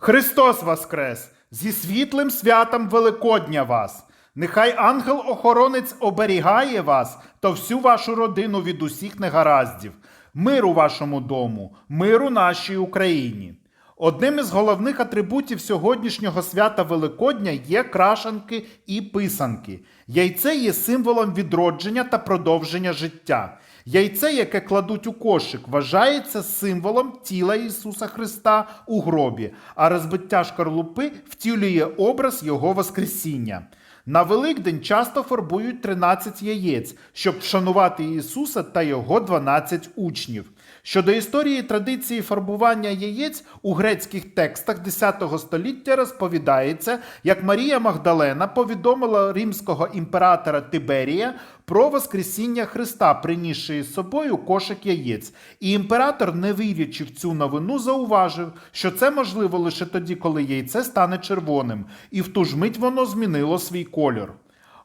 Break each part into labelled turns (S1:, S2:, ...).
S1: Христос Воскрес! Зі світлим святом Великодня вас! Нехай ангел-охоронець оберігає вас та всю вашу родину від усіх негараздів, миру вашому дому, миру нашій Україні. Одним із головних атрибутів сьогоднішнього свята Великодня є крашанки і писанки. Яйце є символом відродження та продовження життя. Яйце, яке кладуть у кошик, вважається символом тіла Ісуса Христа у гробі, а розбиття шкарлупи втілює образ Його Воскресіння. На Великдень часто фарбують 13 яєць, щоб вшанувати Ісуса та його 12 учнів. Щодо історії традиції фарбування яєць у грецьких текстах X століття розповідається, як Марія Магдалена повідомила римського імператора Тиберія про Воскресіння Христа, принісши із собою кошик яєць. І імператор, не вірячи в цю новину, зауважив, що це можливо лише тоді, коли яйце стане червоним, і в ту ж мить воно змінило свій кольор.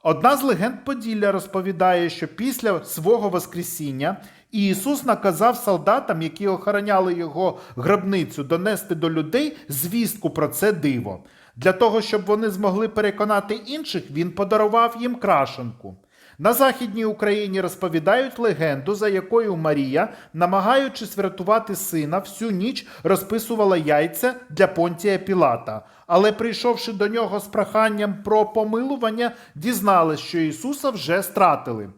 S1: Одна з легенд Поділля розповідає, що після свого Воскресіння Ісус наказав солдатам, які охороняли його гробницю, донести до людей звістку про це диво. Для того, щоб вони змогли переконати інших, він подарував їм крашенку. На Західній Україні розповідають легенду, за якою Марія, намагаючись врятувати сина, всю ніч розписувала яйця для Понтія Пілата. Але прийшовши до нього з проханням про помилування, дізналась, що Ісуса вже стратили.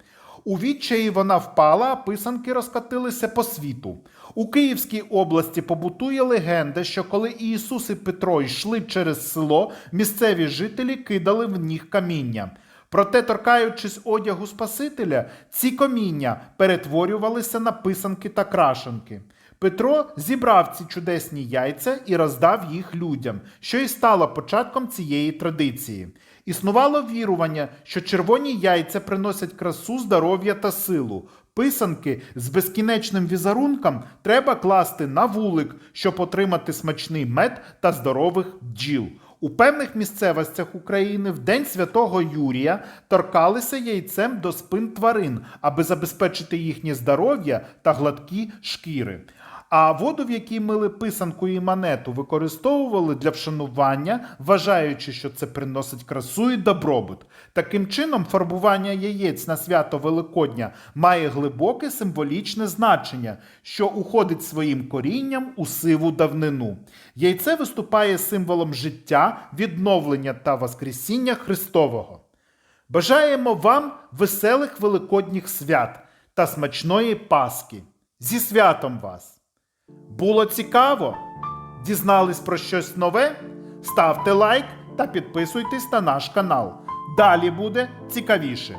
S1: У відчаї вона впала, а писанки розкатилися по світу. У Київській області побутує легенда, що коли Ісус і Петро йшли через село, місцеві жителі кидали в них каміння. Проте, торкаючись одягу Спасителя, ці каміння перетворювалися на писанки та крашенки. Петро зібрав ці чудесні яйця і роздав їх людям, що і стало початком цієї традиції. Існувало вірування, що червоні яйця приносять красу, здоров'я та силу. Писанки з безкінечним візерунком треба класти на вулик, щоб отримати смачний мед та здорових бджіл. У певних місцевостях України в День Святого Юрія торкалися яйцем до спин тварин, аби забезпечити їхнє здоров'я та гладкі шкіри. А воду, в якій мили писанку і монету, використовували для вшанування, вважаючи, що це приносить красу і добробут. Таким чином, фарбування яєць на свято Великодня має глибоке символічне значення, що уходить своїм корінням у сиву давнину. Яйце виступає символом життя, відновлення та Воскресіння Христового. Бажаємо вам веселих великодніх свят та смачної Пасхи. Зі святом вас! Було цікаво? Дізнались про щось нове? Ставте лайк та підписуйтесь на наш канал. Далі буде цікавіше.